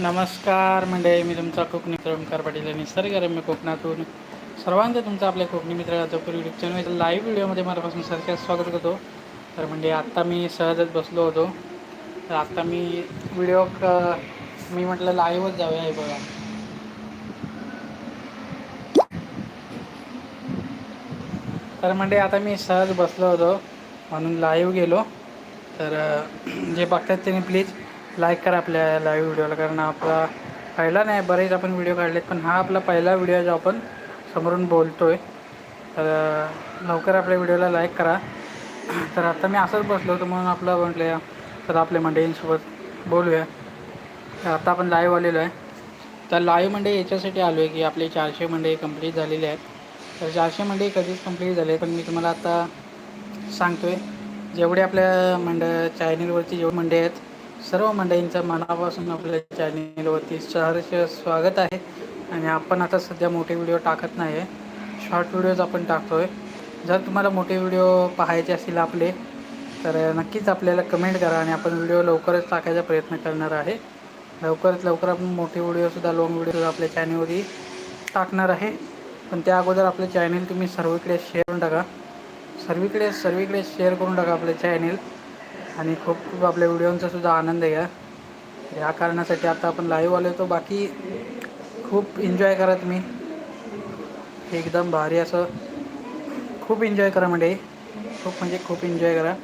नमस्कार मंडळी मी तुमचा कोकणी ओमकार पाटील आणि निसर्गरम्य कोकणातून. सर्वांचं तुमचं आपल्या कोकणी मित्र जपूर युट्यूब चॅनल लाईव्ह व्हिडिओमध्ये मनापासून सारख्या स्वागत करतो. तर म्हणजे आत्ता मी सहजच बसलो होतो. तर आत्ता मी व्हिडिओ क मी म्हटलं लाईव्हच जाऊया हे बघा. तर म्हणजे आता मी सहज बसलो होतो. म्हणून लाईव्ह गेलो. तर जे बघतात त्यांनी प्लीज लाईक करा आपल्या लाईव्ह व्हिडिओला कारण आपला पहिला नाही बरेच आपण व्हिडिओ काढलेत पण हा आपला पहिला व्हिडिओ आहे जो आपण समोरून बोलतो आहे तर लवकर आपल्या व्हिडिओला लाईक करा. तर आता मी असंच बसलो होतो म्हणून आपलं म्हटलं तर आपल्या मंडळींसोबत बोलूया. तर आता आपण लाईव्ह आलेलो आहे. तर लाईव्ह मंडळी याच्यासाठी आलो आहे की आपले चारशे मंडळी कंप्लीट झालेले आहेत. तर चारशे मंडळी कधीच कंप्लीट झाले पण मी तुम्हाला आता सांगतो आहे जेवढे आपल्या मंड चॅनलवरती जेवढे मंडळी आहेत सर्व मंडळींचं मनापासून आपल्या चॅनेलवरती सहर्ष स्वागत आहे. आणि आपण आता सध्या मोठे व्हिडिओ टाकत नाही आहे शॉर्ट व्हिडिओज आपण टाकतो आहे जर तुम्हाला मोठे व्हिडिओ पाहायचे असतील आपले तर नक्कीच आपल्याला कमेंट करा आणि आपण व्हिडिओ लवकरच टाकायचा प्रयत्न करणार आहे. लवकरात लवकर आपण मोठे व्हिडिओसुद्धा लॉंग व्हिडिओसुद्धा आपल्या चॅनलवरती टाकणार आहे. पण त्या अगोदर आपलं चॅनेल तुम्ही सर्वीकडे शेअर करून टाका. सर्वीकडे सर्वीकडे शेअर करून टाका आपलं चॅनल आणि खूप खूप आपल्या व्हिडिओंचा सुद्धा आनंद घ्या या. कारणासाठी आता आपण लाईव्ह आलो तो बाकी खूप एन्जॉय करा तुम्ही एकदम भारी असं खूप एन्जॉय करा म्हणजे. खूप म्हणजे खूप एन्जॉय करा.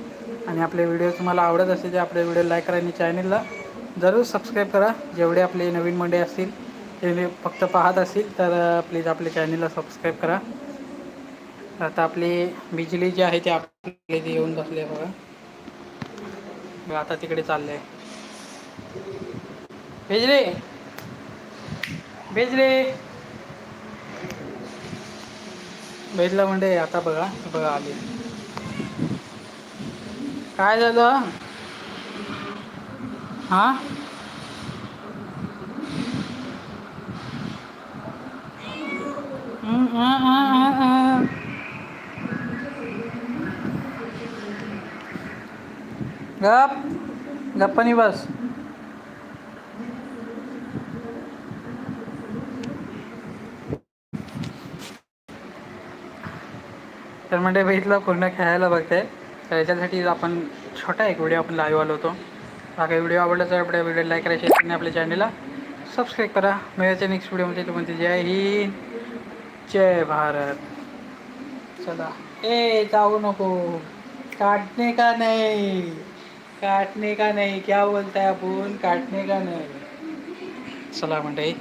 आणि आपले व्हिडिओ तुम्हाला आवडत असेल तर आपले व्हिडिओ लाईक करा आणि चॅनलला जरूर सबस्क्राईब करा. जेवढे आपले नवीन मंडे असतील ते फक्त पाहत असतील तर प्लीज आपल्या चॅनलला सबस्क्राईब करा. आता आपली बिजली जी आहे ती आपली येऊन बसली आहे बघा. मी आता तिकडे चाललंय. भेजरे भेजरे भेजला म्हणजे आता बघा बघा आली. काय झालं? हा? हम्म, हा, हा. गप गप्पानी बस. तर म्हणजे बघितलं पूर्ण खेळायला बघते. तर याच्यासाठी आपण छोटा एक व्हिडिओ आपण लाईव्ह आलो होतो. हा काही व्हिडिओ आवडला तर आपल्या व्हिडिओ लाईक करायचे आणि आपल्या चॅनलला सबस्क्राईब करा. मिळायच्या नेक्स्ट व्हिडिओमध्ये तुम्ही जय हिंद जय भारत. चला. ए जाऊ नको. काटणे का नाही? काटने का नाही? क्या बोलताय आपण? काटने का नाही? चला म्हणते